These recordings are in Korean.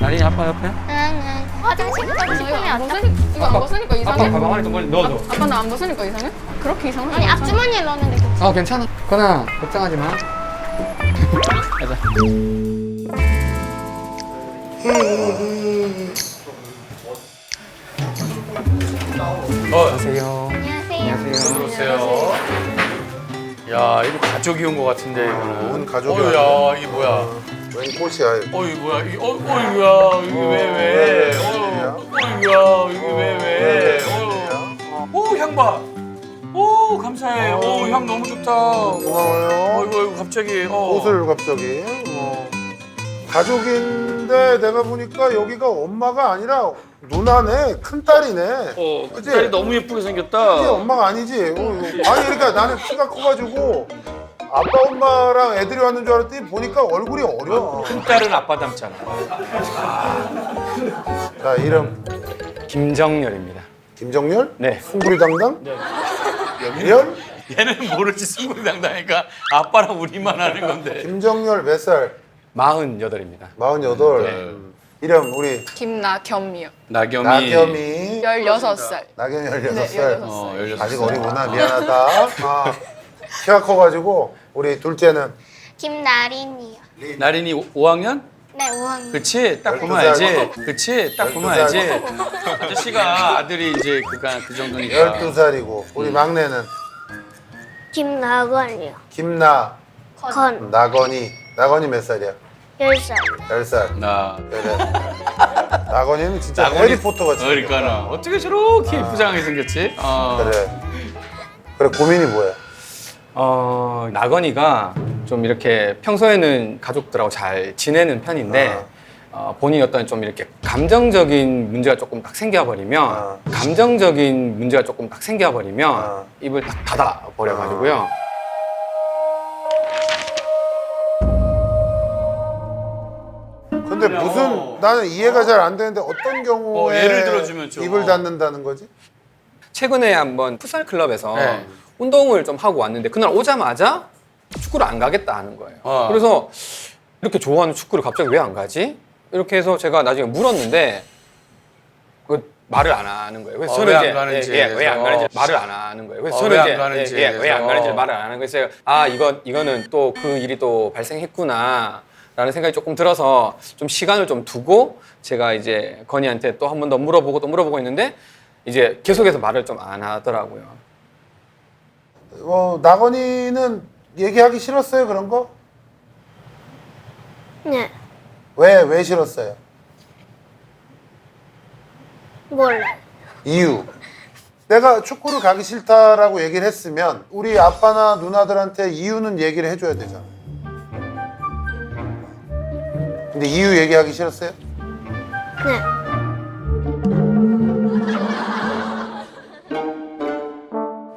나린이 아빠 옆에? 응, 응. 화장실 가고 이거 싶으면 안? 벗으니까 이거 안 벗으니까 아빠 이상해? 가방 안에 좀 멀리 넣어줘. 아빠 나 안 벗으니까 이상해? 그렇게 이상하지 아니. 앞주머니에 넣었는데 괜찮아. 어 괜찮아. 건아 걱정하지 마. 가자. 어, 안녕하세요. 안녕하세요. 안녕하세요. 들어오세요. 야, 이거 가족이 온 것 같은데 이거는. 온 가족이 어 야, 이게 뭐야? 웬 꽃이야? 어, 이거 뭐야? 이 어, 어이구야, 이게 왜 왜? 어, 어이구야, 이게 왜 왜? 어, 오, 향 봐. 오, 감사해. 오, 향 너무 좋다. 고마워요. 어이구, 어이구, 갑자기. 어. 옷을 갑자기. 어. 가족인데 내가 보니까 여기가 엄마가 아니라 누나네, 큰 딸이네. 어, 그 그치? 딸이 너무 예쁘게 생겼다. 이게 엄마가 아니지. 어, 이거. 아니 그러니까 나는 키가 커가지고 아빠 엄마랑 애들이 왔는 줄 알았더니 보니까 얼굴이 어려. 큰 딸은 아빠 닮잖아. 나 이름 김정열입니다. 김정열? 네. 숭구리 당당? 열? 얘는 모르지 승부당당하니까 아빠랑 우리만 하는 건데. 김정열 몇 살? 마흔여덟입니다. 마흔여덟. 네. 음. 이름 우리 김나겸이요. 나겸이. 나겸이. 16살. 나겸이 네, 열여섯 살. 16살. 어, 열여섯 아직 살. 어리구나 미안하다. 아, 키가 커가지고 우리 둘째는 김나린이요. 나린이 5학년? 네, 5학년. 그치 딱 보면 열두 살. 알지 그치 딱 보면 열두 알지 살. 아저씨가 아들이 이제 그가 그 정도니까 12살이고 우리 막내는 김나건이요. 김나 건. 나건이 나건이 몇 살이야? 10살. 10살 나 그래 나건이는 진짜 나건이- 해리포터 같이 그러니까 어떻게 저렇게 예쁘장하게 생겼지 어. 그래 그래 고민이 뭐야? 어 나건이가 좀 이렇게 평소에는 가족들하고 잘 지내는 편인데 아. 어, 본인이 어떤 좀 이렇게 감정적인 문제가 조금 딱 생겨버리면 아. 감정적인 문제가 조금 딱 생겨버리면 아. 입을 딱 닫아 버려가지고요. 근데 무슨 나는 이해가 잘 안 되는데 어떤 경우에 어, 예를 들어주면 좀, 입을 어. 닫는다는 거지? 최근에 한번 풋살 클럽에서 네. 운동을 좀 하고 왔는데 그날 오자마자 축구를 안 가겠다 하는 거예요. 어. 그래서 이렇게 좋아하는 축구를 갑자기 왜 안 가지? 이렇게 해서 제가 나중에 물었는데 그 말을 안 하는 거예요. 그래서 어, 저는 왜안 이제 가는지에 예, 예, 왜안. 가는지 말을 안 하는 거예요. 그래서 어, 저는 왜안 이제 가는지에 예, 예, 왜안. 가는지 말을 안 하는 거예요. 그래서 아 이건 이거는 또 그 일이 또 발생했구나. 라는 생각이 조금 들어서 좀 시간을 좀 두고 제가 이제 건이한테 또 한 번 더 물어보고 또 물어보고 있는데 이제 계속해서 말을 좀 안 하더라고요. 어, 나건이는 얘기하기 싫었어요 그런 거? 네. 왜 왜 싫었어요? 몰라. 이유. 내가 축구를 가기 싫다라고 얘기를 했으면 우리 아빠나 누나들한테 이유는 얘기를 해줘야 되잖아. 근데 이유 얘기하기 싫었어요? 네.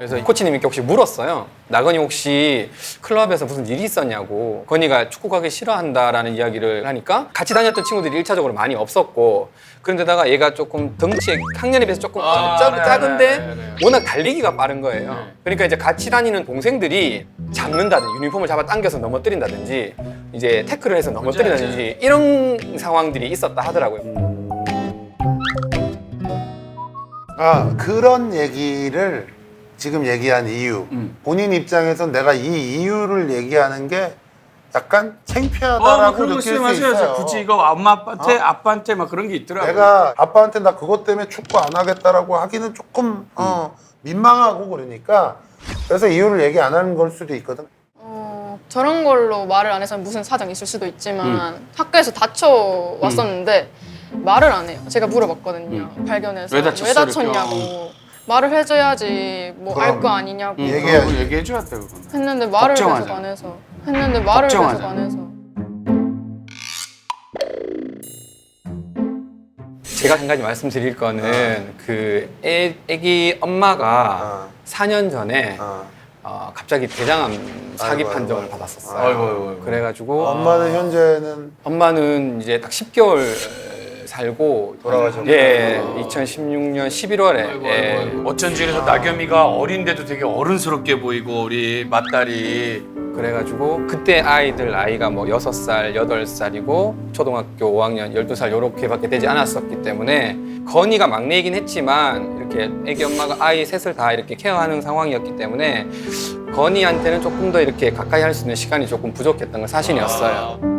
그래서 코치님께 혹시 물었어요. 나건이 혹시 클럽에서 무슨 일이 있었냐고. 건이가 축구 가기 싫어한다라는 이야기를 하니까 같이 다녔던 친구들이 일차적으로 많이 없었고 그런데다가 얘가 조금 덩치에 학년에 비해서 조금 아, 작, 네, 작은데 네, 네, 네. 워낙 달리기가 빠른 거예요. 그러니까 이제 같이 다니는 동생들이 잡는다든지 유니폼을 잡아 당겨서 넘어뜨린다든지 이제 태클을 해서 넘어뜨린다든지 이런 상황들이 있었다 하더라고요. 아 그런 얘기를 지금 얘기한 이유. 음. 본인 입장에선 내가 이 이유를 얘기하는 게 약간 어, 뭐 창피하다라고 그런 거 느낄 있어요, 수 맞아요. 있어요. 굳이 이거 엄마 아빠한테 어? 아빠한테 막 그런 게 있더라고. 내가 아빠한테 나 그것 때문에 축구 안 하겠다라고 하기는 조금 어, 민망하고 그러니까 그래서 이유를 얘기 안 하는 걸 수도 있거든. 어, 저런 걸로 말을 안 해서 무슨 사정이 있을 수도 있지만 음. 학교에서 다쳐 왔었는데 말을 안 해요. 제가 물어봤거든요. 발견해서 왜 다쳤어, 다쳤냐고 말을 해줘야지 뭐알 그럼. 거 아니냐고 응, 얘기해야지. 그거 얘기해줘야 돼 그건. 했는데 말을 계속 걱정하잖아. 안 해서 했는데 말을 계속 걱정하잖아. 안 해서 제가 한 가지 말씀드릴 거는 그 애, 애기 엄마가 어. 4년 전에 어. 어, 갑자기 대장암 사기 아이고, 판정을 아이고. 받았었어요. 아이고, 아이고, 아이고. 그래가지고 엄마는 현재는 엄마는 이제 딱 10개월 살고 돌아가셨구나. 예, 2016년 11월에 아이고, 예, 아이고, 아이고. 어쩐지 그래서 나겸이가 어린데도 되게 어른스럽게 보이고 우리 맏딸이 그래가지고 그때 아이들 나이가 뭐 6살, 8살이고 초등학교 5학년, 12살 요렇게밖에 되지 않았었기 때문에 건이가 막내이긴 했지만 이렇게 애기 엄마가 아이 셋을 다 이렇게 케어하는 상황이었기 때문에 건이한테는 조금 더 이렇게 가까이 할 수 있는 시간이 조금 부족했던 건 사실이었어요.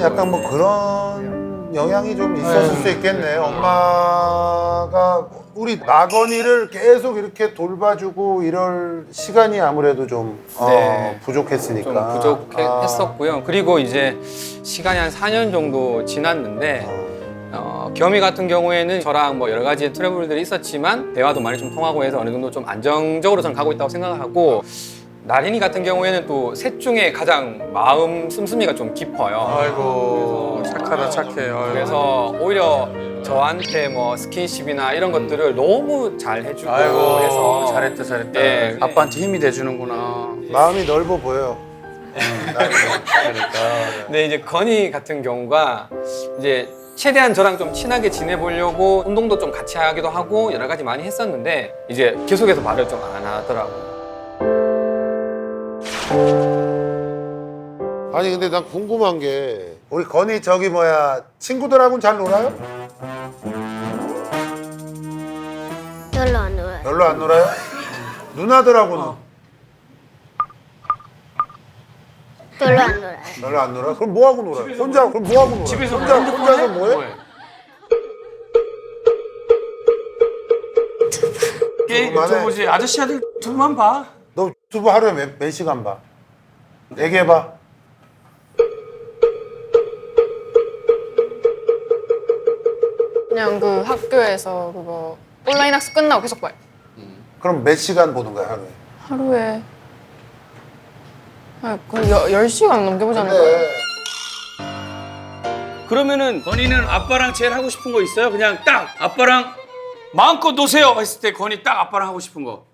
약간 뭐 그런 영향이 좀 있었을 수 있겠네. 엄마가 우리 나건이를 계속 이렇게 돌봐주고 이럴 시간이 아무래도 좀 어, 네. 부족했으니까. 좀 부족했었고요. 그리고 이제 시간이 한 4년 정도 지났는데 어, 겸이 같은 경우에는 저랑 뭐 여러 가지 트러블들이 있었지만 대화도 많이 좀 통하고 해서 어느 정도 좀 안정적으로 저는 가고 있다고 생각을 하고 나린이 같은 경우에는 또 셋 중에 가장 마음 씀씀이가 좀 깊어요. 아이고 착하다 착해. 아이고. 그래서 오히려 저한테 뭐 스킨십이나 이런 것들을 너무 잘 해주고 아이고 해서 잘했다 잘했다. 예. 아빠한테 힘이 돼주는구나. 마음이 넓어 보여. 근데 이제 건이 같은 경우가 이제 최대한 저랑 좀 친하게 지내보려고 운동도 좀 같이 하기도 하고 여러 가지 많이 했었는데 이제 계속해서 말을 좀 안 하더라고. 아니 근데 난 궁금한 게 우리 건이 저기 뭐야 친구들하고는 잘 놀아요? 별로 안 놀아요. 별로 안 놀아요? 누나들하고는 별로 안 놀아요. 별로 안 놀아? 그럼 뭐 하고 놀아요? 혼자 그럼 뭐 하고 놀아요? 집에서 혼자 핸드폰 혼자서 해? 뭐해? 뭐해? 게임 그만해. 저 뭐지 아저씨한테 두만 봐. 너 유튜브 하루에 몇, 몇 시간 봐? 얘기해봐. 그냥 그 학교에서 그거 온라인 학습 끝나고 계속 봐요. 그럼 몇 시간 보는 거야 하루에? 하루에 아, 거의 여, 10시간 넘게 보지 않을까요? 그러면은 건이는 아빠랑 제일 하고 싶은 거 있어요? 그냥 딱 아빠랑 마음껏 노세요 했을 때 건이 딱 아빠랑 하고 싶은 거.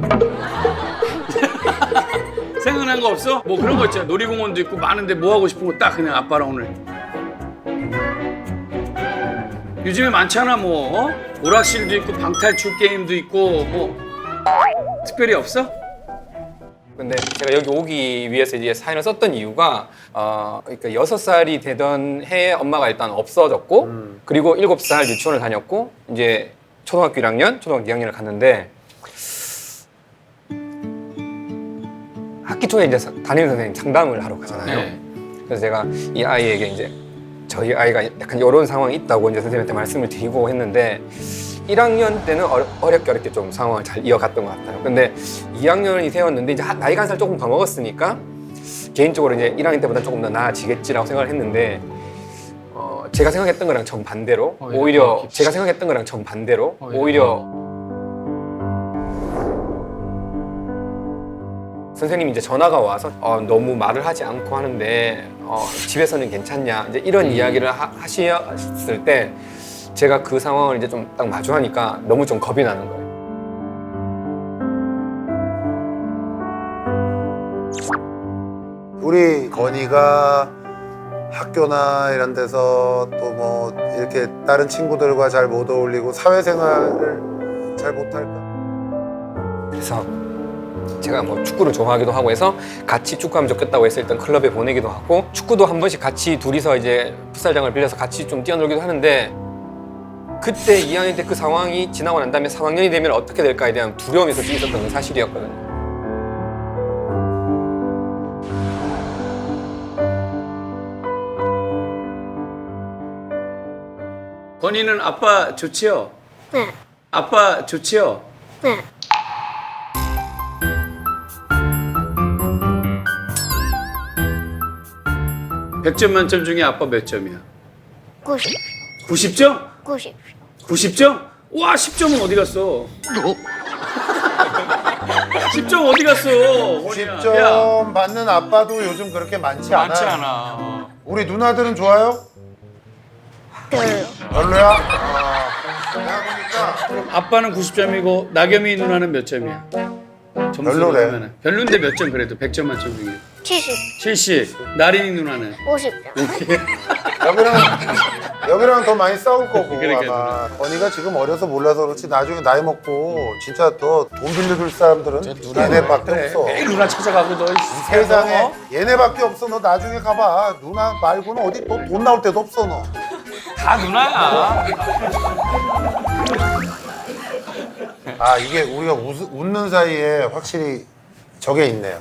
생각난 거 없어? 뭐 그런 거 있잖아. 놀이공원도 있고 많은데 뭐 하고 싶은 거 딱 그냥 아빠랑 오늘. 요즘에 많잖아 뭐 어? 오락실도 있고 방탈출 게임도 있고 뭐 특별히 없어? 근데 제가 여기 오기 위해서 이제 사연을 썼던 이유가 어 그러니까 여섯 살이 되던 해에 엄마가 일단 없어졌고 그리고 일곱 살 유치원을 다녔고 이제 초등학교 1학년, 초등학교 2학년을 갔는데 학기 초에 이제 사- 담임 선생님 상담을 하러 가잖아요. 네. 그래서 제가 이 아이에게 이제 저희 아이가 약간 이런 상황이 있다고 이제 선생님한테 말씀을 드리고 했는데 1학년 때는 어렵게 어렵게 좀 상황을 잘 이어갔던 것 같아요. 근데 2학년이 되었는데 이제 한- 나이가 한 살 조금 더 먹었으니까 개인적으로 이제 1학년 때보다 조금 더 나아지겠지라고 생각을 했는데 어, 제가 생각했던 거랑 정 반대로 어, 이거 오히려 깊이. 제가 생각했던 거랑 정 반대로 어. 오히려 선생님이 이제 전화가 와서 어, 너무 말을 하지 않고 하는데 어, 집에서는 괜찮냐 이제 이런 음. 이야기를 하, 하셨을 때 제가 그 상황을 이제 좀 딱 마주하니까 너무 좀 겁이 나는 거예요. 우리 건이가 학교나 이런 데서 또 뭐 이렇게 다른 친구들과 잘 못 어울리고 사회생활을 잘 못할까? 그래서 제가 뭐 축구를 좋아하기도 하고 해서 같이 축구하면 좋겠다고 해서 일단 클럽에 보내기도 하고 축구도 한 번씩 같이 둘이서 이제 풋살장을 빌려서 같이 좀 뛰어놀기도 하는데 그때 2학년 때 그 상황이 지나고 난 다음에 3학년이 되면 어떻게 될까에 대한 두려움이 솔직히 있었던 건 사실이었거든요. 건이는 아빠 좋지요? 네. 아빠 좋지요? 네. 백점 만점 중에 아빠 몇 점이야? 90. 90점? 90. 90점? 와, 10점은 어디 갔어? 10점 어디 갔어? 건이야. 10점 야, 받는 아빠도 요즘 그렇게 많지 않아. 많지 않아. 우리 누나들은 좋아요? 별로. 별로야? 아, 내가 보니까 아빠는 90점이고 나겸이 누나는 몇 점이야? 점수로 별로래. 하면은. 별론데 몇 점 그래도 100점 만점 중에 70. 70 나린이 누나는 50점. 여기는 여기랑 더 많이 싸울 거고 그러니까, 아마 건이가 지금 어려서 몰라서 그렇지 나중에 나이 먹고 진짜 더 돈 빌려줄 사람들은 얘네밖에 없어 매일 누나 찾아가고 너 세상에 어? 얘네밖에 없어 너 나중에 가봐 누나 말고는 어디 또 돈 나올 데도 없어 너 다 누나야. 아 이게 우리가 웃, 웃는 사이에 확실히 저게 있네요.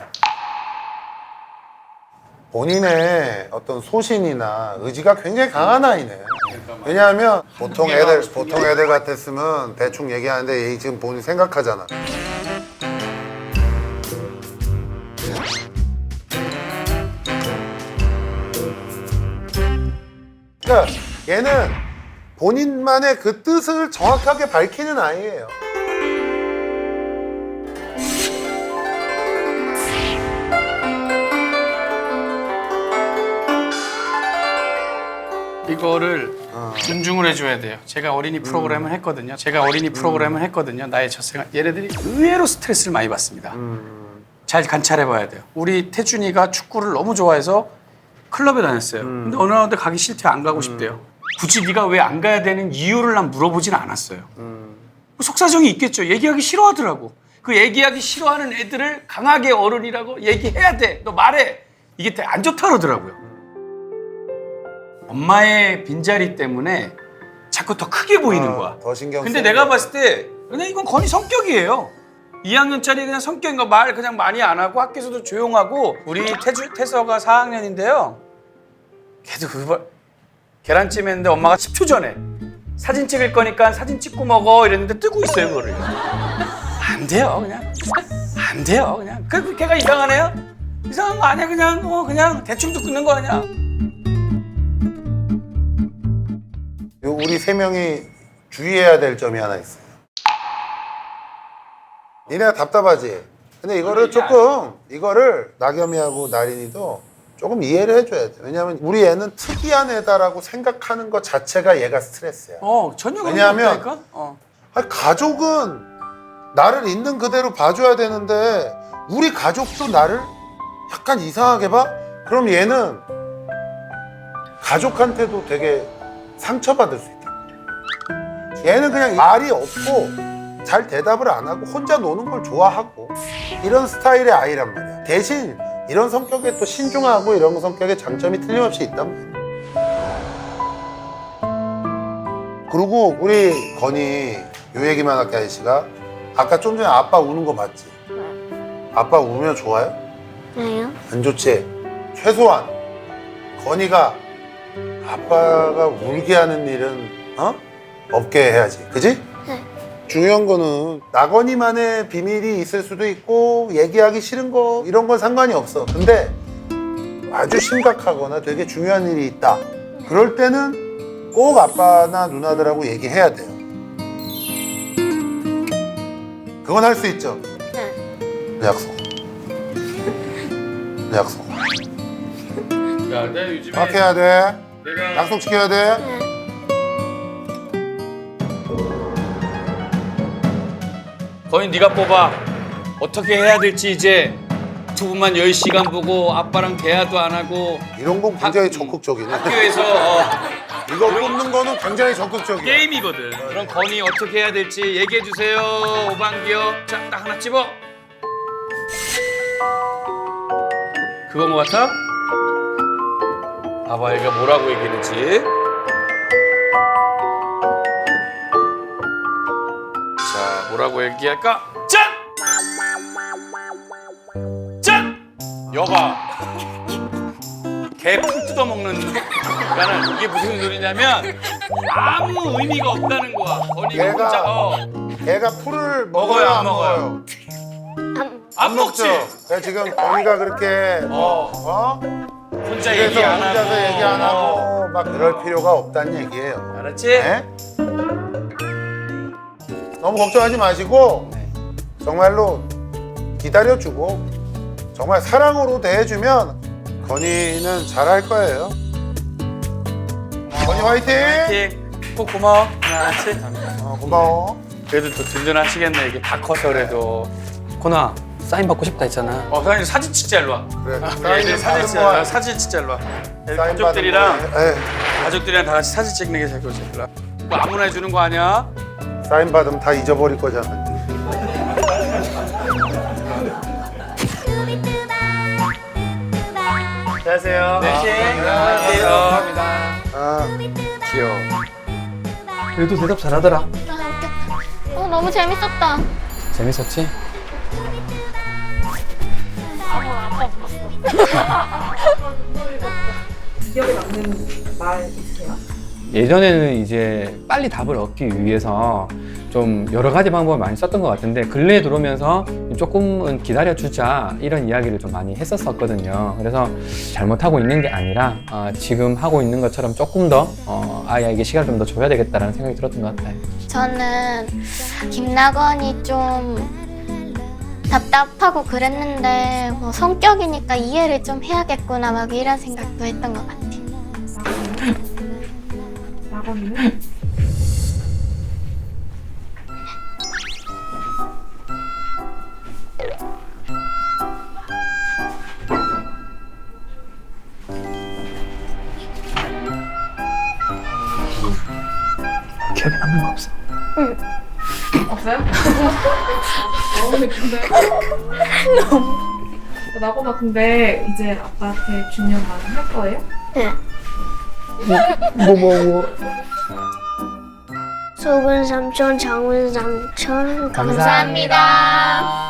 본인의 어떤 소신이나 의지가 굉장히 강한 아이네. 왜냐하면 보통 애들 보통 애들 같았으면 대충 얘기하는데 얘 지금 본인 생각하잖아. 그러니까 얘는 본인만의 그 뜻을 정확하게 밝히는 아이예요. 이거를 존중을 해줘야 돼요. 제가 어린이 프로그램을 했거든요. 제가 어린이 프로그램을 했거든요. 나의 첫생활. 얘네들이 의외로 스트레스를 많이 받습니다. 잘 관찰해봐야 돼요. 우리 태준이가 축구를 너무 좋아해서 클럽에 다녔어요. 근데 어느 날 가기 싫대 안 가고 싶대요. 굳이 네가 왜 안 가야 되는 이유를 난 물어보진 않았어요. 뭐 속사정이 있겠죠. 얘기하기 싫어하더라고. 그 얘기하기 싫어하는 애들을 강하게 어른이라고 얘기해야 돼. 너 말해. 이게 안 좋다 그러더라고요. 엄마의 빈자리 때문에 자꾸 더 크게 보이는 거야. 어, 더 신경 근데 쓰는 내가 거야. 봤을 때 그냥 이건 건이 성격이에요. 2학년짜리 그냥 성격인 거말 그냥 많이 안 하고 학교에서도 조용하고 우리 태주 태서가 4학년인데요. 걔도 그거 계란찜 했는데 엄마가 10초 전에 사진 찍을 거니까 사진 찍고 먹어 이랬는데 뜨고 있어요 그거를. 안 돼요 그냥 안 돼요 그냥 그, 그 걔가 이상하네요. 이상한 거 아니야 그냥 어 그냥 대충 듣고 있는 거 아니야. 우리 세 명이 주의해야 될 점이 하나 있어요. 니네가 답답하지. 근데 이거를 조금 이거를 나겸이하고 나린이도 조금 이해를 해줘야 돼. 왜냐하면 우리 애는 특이한 애다라고 생각하는 것 자체가 얘가 스트레스야. 어 전혀 그런 거 왜냐하면 없다니까? 어. 아니, 가족은 나를 있는 그대로 봐줘야 되는데 우리 가족도 나를 약간 이상하게 봐? 그럼 얘는 가족한테도 되게 상처받을 수 있다. 얘는 그냥 말이 없고 잘 대답을 안 하고 혼자 노는 걸 좋아하고 이런 스타일의 아이란 말이야. 대신 이런 성격에 또 신중하고 이런 성격의 장점이 틀림없이 있단 말이야. 그리고 우리 건이 요 얘기만 할게 아저씨가 아까 좀 전에 아빠 우는 거 봤지? 아빠 우면 좋아요? 아니요. 안 좋지? 최소한 건이가 아빠가 울게 하는 일은 어? 없게 해야지 그지? 네. 중요한 거는 나건이만의 비밀이 있을 수도 있고 얘기하기 싫은 거 이런 건 상관이 없어 근데 아주 심각하거나 되게 중요한 일이 있다 그럴 때는 꼭 아빠나 누나들하고 얘기해야 돼요 그건 할 수 있죠 네. 약속 약속 야, 내 요즘에 정확히 해야 돼 약속 지켜야 돼 네. 거의 네가 뽑아. 어떻게 해야 될지 이제 두 분만 10시간 보고 아빠랑 대화도 안 하고 이런 건 굉장히 학- 적극적이네 학교에서 어, 이거 뽑는 거는 굉장히 적극적이야 게임이거든. 그럼 건이 어떻게 해야 될지 얘기해 주세요. 오방기요. 자, 딱 하나 집어. 그건 것 같아? 봐봐, 얘가 뭐라고 얘기했는지. 자, 뭐라고 얘기할까? 짠! 짠! 여봐. 개풀 뜯어먹는 그러니까는 이게 무슨 소리냐면 아무 의미가 없다는 거야. 건이가 얘가 혼자 어, 걔가 풀을 먹어요, 먹어요 안 안 먹어요? 안, 안 먹지. 그래서 지금 건이가 그렇게 뭐 어? 혼자 그래서 얘기 안 혼자서 하고. 얘기 안 어. 하고 막 그럴 필요가 없다는 얘기예요 알았지? 네? 너무 걱정하지 마시고 정말로 기다려주고 정말 사랑으로 대해주면 건이는 잘할 거예요 건이 화이팅! 틱. 꼭 고마워. 알았지? 어, 고마워 그래도 또 든든하시겠네. 이게 다 커서 그래도. 코나 사인 받고 싶다 했잖아. 어, 사진 사진 찍자 일로 와. 그래 애들 사인 사진 찍자. 사진 찍자 일로 와. 사인 가족들이랑. 에. 가족들이랑 다 같이 사진 찍는 게 제일 좋지. 일로 와. 이거 아무나 해주는 거 아니야? 사인 받으면 다 잊어버릴 거잖아. 안녕하세요. 네. 안녕하세요. 감사합니다. 아, 귀여워. 그래도 대답 잘하더라. 어, 너무 재밌었다. 재밌었지? 기억에 남는 말 있으세요? 예전에는 이제 빨리 답을 얻기 위해서 좀 여러 가지 방법을 많이 썼던 것 같은데 근래에 들어오면서 조금은 기다려주자 이런 이야기를 좀 많이 했었었거든요. 그래서 잘못하고 있는 게 아니라 어, 지금 하고 있는 것처럼 조금 더 어, 아이에게 시간을 좀 더 줘야 되겠다라는 생각이 들었던 것 같아요. 저는 김나건이 좀 답답하고 그랬는데 뭐 성격이니까 이해를 좀 해야겠구나 막 이런 생각도 했던 것. 나건이는? 기억에 남는 거 없어. 없어요? 나건이 근데 나건아 근데 이제 아빠한테 중요한 말을 할 거예요? 네. 뭐, 뭐, 뭐. 소근 삼촌, 장훈 삼촌 감사합니다.